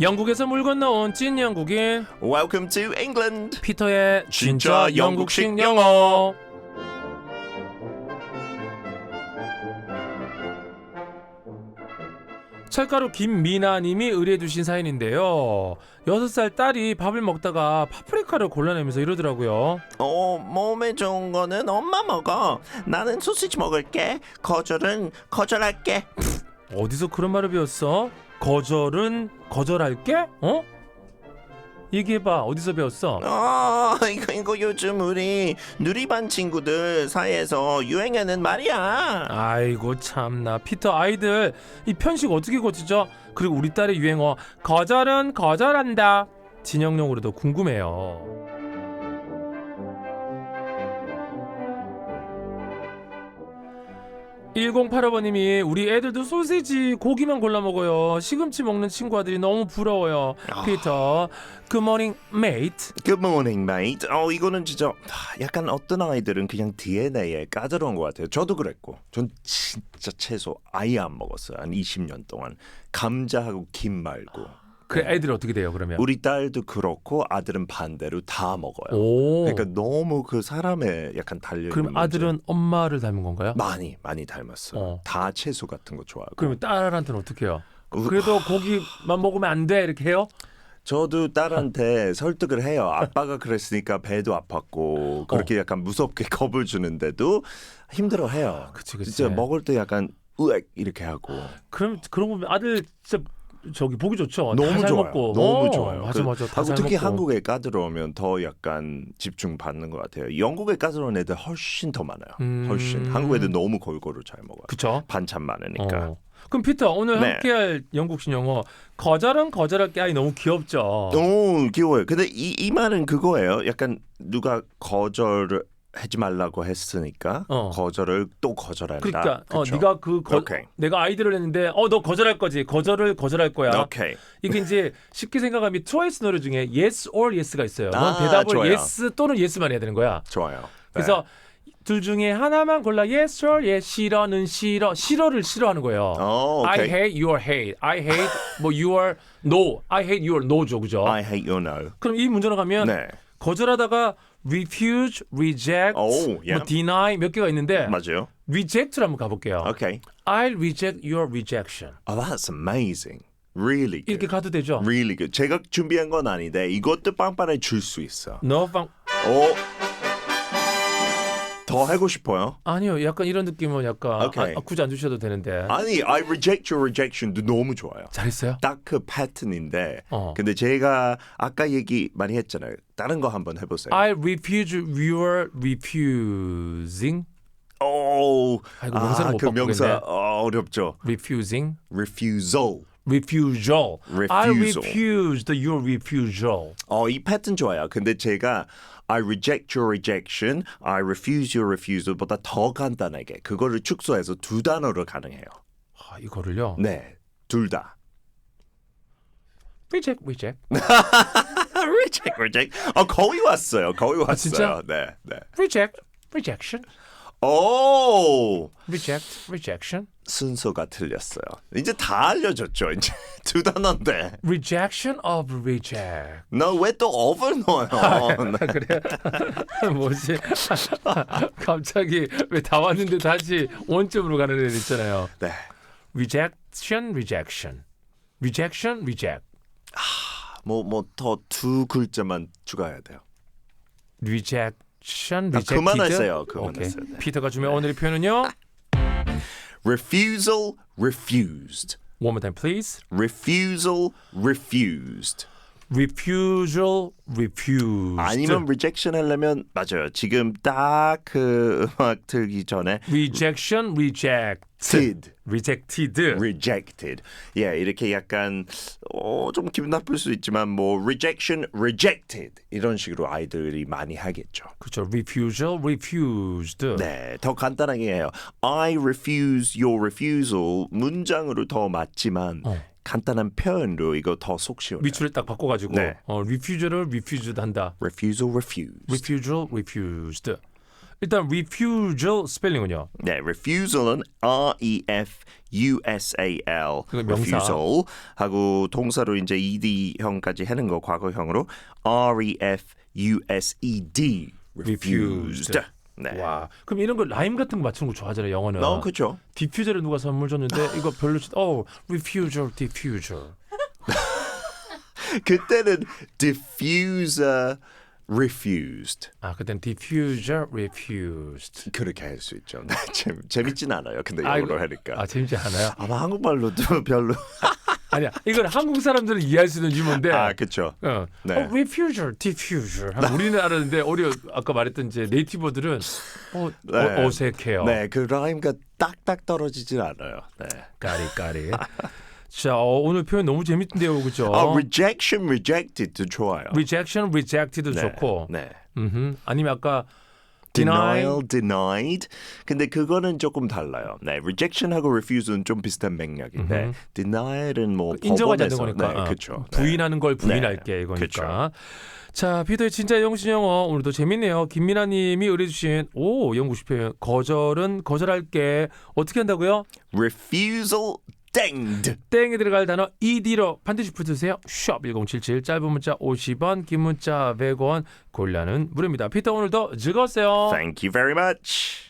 영국에서 물 건너온 찐 영국인 Welcome to England. 피터의 진짜 영국식 영어. 철가루 김미나님이 의뢰해주신 사연인데요. 여섯 살 딸이 밥을 먹다가 파프리카를 골라내면서 이러더라고요. 어, 몸에 좋은 거는 엄마 먹어. 나는 소시지 먹을게. 거절은 거절할게. 어디서 그런 말을 배웠어? 거절은 거절할게? 어? 얘기해봐. 어디서 배웠어? 어, 이거 이거 요즘 우리 누리반 친구들 사이에서 유행하는 말이야. 아이고 참나 피터 아이들 이 편식 어떻게 고치죠? 그리고 우리 딸의 유행어 거절은 거절한다 진영용으로도 궁금해요. 1085번님이 우리 애들도 소시지 고기만 골라 먹어요. 시금치 먹는 친구 아들이 너무 부러워요. 아. 피터. Good morning, mate. 어, 이거는 진짜 하, 약간 어떤 아이들은 그냥 DNA에 까다로운 것 같아요. 저도 그랬고, 전 진짜 채소 아예 안 먹었어요. 한 20년 동안 감자하고 김 말고. 그 애들이 어떻게 돼요 그러면? 우리 딸도 그렇고 아들은 반대로 다 먹어요. 오. 그러니까 너무 그 사람에 약간 달려 그럼 아들은 엄마를 닮은 건가요? 많이 많이 닮았어요. 어. 다 채소 같은 거 좋아하고. 그러면 딸한테는 어떻게 해요? 우- 그래도 고기만 먹으면 안 돼 이렇게 해요? 저도 딸한테 설득을 해요. 아빠가 그랬으니까 배도 어. 아팠고 그렇게 약간 무섭게 겁을 주는데도 힘들어해요. 그치, 그치. 진짜 먹을 때 약간 으액 이렇게 하고 그럼 그런 거 보면 아들 진짜 저기 보기 좋죠. 너무 좋아요. 먹고. 너무 어, 좋아요. 맞아 그- 맞아. 다 하고 잘 특히 먹고. 한국에 까다로우면 더 약간 집중 받는 것 같아요. 영국에 까다로운 애들 훨씬 더 많아요. 음. 훨씬 한국 애들 너무 골고루 잘 먹어요. 그쵸? 반찬 많으니까. 어. 그럼 피터 오늘 네. 함께할 영국식 영어 거절은 거절할 게 아니 너무 귀엽죠. 너무 귀여워요. 근데 이, 이 말은 그거예요. 약간 누가 거절을 하지 말라고 했으니까 어. 거절을 또 거절한다. 그러니까 어, 그쵸? 네가 그 거, 오케이. 내가 아이디어를 냈는데 어 너 거절할 거지. 거절을 거절할 거야. 오케이. 이게 이제 쉽게 생각하면 트와이스 노래 중에 yes or yes가 있어요. 넌 아, 대답을 좋아요. yes 또는 yes만 해야 되는 거야. 좋아요. 네. 그래서 둘 중에 하나만 골라 yes or yes 싫어는 싫어 싫어를 싫어하는 거예요. 어, I 오케이. hate your hate. I hate 뭐 your no. I hate your no죠, 그죠? I hate your no. 그럼 이 문제로 가면 네. 거절하다가 refuse, reject, 오, 뭐 yeah. deny 몇 개가 있는데 맞아요. reject로 한번 가볼게요. 오케이. I'll reject your rejection. Oh, that's amazing. Really good. 이렇게 가도 되죠? Really good. 제가 준비한 건 아닌데 이것도 빵빵해 줄 수 있어. No, 방 오. 더 하고 싶어요. 아니요, 약간 이런 느낌은 약간 오케이. 아, 굳이 안 주셔도 되는데 아니, I reject your rejection도 너무 좋아요. 잘했어요? 딱 그 패턴인데. 어. 근데 제가 아까 얘기 많이 했잖아요. 다른 거 한번 해보세요. I refuse your refusing. 오, 아이고, 명사를 못그 명사 바꾸겠네. 어, 어렵죠. refusing, refusal. refusal. I Refusal. refused your refusal. 어, 이 패턴 좋아요. 근데 제가 I reject your rejection, I refuse your refusal보다 더 간단하게 그거를 축소해서 두 단어로 가능해요. 아, 이거를요. 네, 둘 다. reject, reject, reject, reject. 어, 거의 왔어요. 거의 왔어요. 진짜? 네, 네. reject, rejection, 오, reject, rejection, 순서가 틀렸어요. 이제 다 알려줬죠. 이제 두 단어인데. rejection of reject. 너왜또 업을 넣어요? 네. 그래? 뭐지? 갑자기 왜 다 왔는데 다시 원점으로 가는 애들 있잖아요. 네. rejection, rejection, rejection, reject, 뭐 뭐 더 두 글자만 추가해야 돼요. Rejection, 아, rejected. 그만하세요. 오케이. 그만하세요. 네. 피터가 주면 오늘의 표현은요. refusal, refused. One more time, please. refusal, refused. refusal, refused. 아니면 rejection 하려면 맞아요. 지금 딱 그 음악 틀기 전에 rejection, reject, did, rejected. rejected. 예, 이렇게 약간 어, 좀 기분 나쁠 수 있지만 뭐 rejection, rejected 이런 식으로 아이들이 많이 하겠죠. 그렇죠. refusal, refused. 네, 더 간단하게 해요. I refuse your refusal 문장으로 더 맞지만 어. 간단한 표현으로 이거 더 속 시원해요. 밑줄을 딱 바꿔 가지고 네. 어, refusal을 refused 한다. refusal, refused. refusal, refused. 일단 refusal 스펠링은요. 네, refusal은 R E F U S A L refusal 하고 동사로 이제 ed형까지 하는 거 과거형으로 R E F U S E D refused. 네. 와, 그럼 이런 거 라임 같은 거 맞추는 거 좋아하잖아요, 영어는. 어, 그렇죠. 디퓨저를 누가 선물 줬는데 이거 별로 어, refusal, diffuser. 그때는 diffuser refused 아, 그땐 diffuser, refused. 그렇게 할 수 있죠. 네, 재미, 재밌진 않아요. 근데 아, 영어로 하니까. 아, 재밌지 않아요? 아마 한국말로도 별로. 아니야, 이건 한국 사람들은 이해할 수 있는 유머인데. 아, 그렇죠. 어, 네. 어, refuser, diffuser. 우리는 알았는데 어려 아까 말했던 이제 네이티버들은 어, 네. 어, 어색해요. 네, 그 라임과 딱딱 떨어지질 않아요. 네. 까리 까리. 자, 어, 오늘 표현 너무 재밌던데요, 그죠? 아, rejection, rejected도 좋아요. rejection, rejected도 네, 좋고. 네. 음흠. 아니면 아까 denial, denied. 근데 그거는 조금 달라요. 네, rejection하고 refuse는 좀 비슷한 맥락인데 denial은 뭐 인정하지 않는 법원에서- 거니까. 네, 어, 그렇죠. 부인하는 걸 네. 부인할게 이거니까. 그쵸. 자, 피터의 진짜 영신 영어 오늘도 재밌네요. 김민아 님이 의뢰 주신 오, 영구시 표현. 거절은 거절할게. 어떻게 한다고요? refusal dinged. 땡에 들어갈 단어 ed로 반드시 붙으세요. 샵1077 짧은 문자 50원, 긴 문자 100원, 골라는 무료입니다. 피터 오늘도 즐거웠어요. Thank you very much.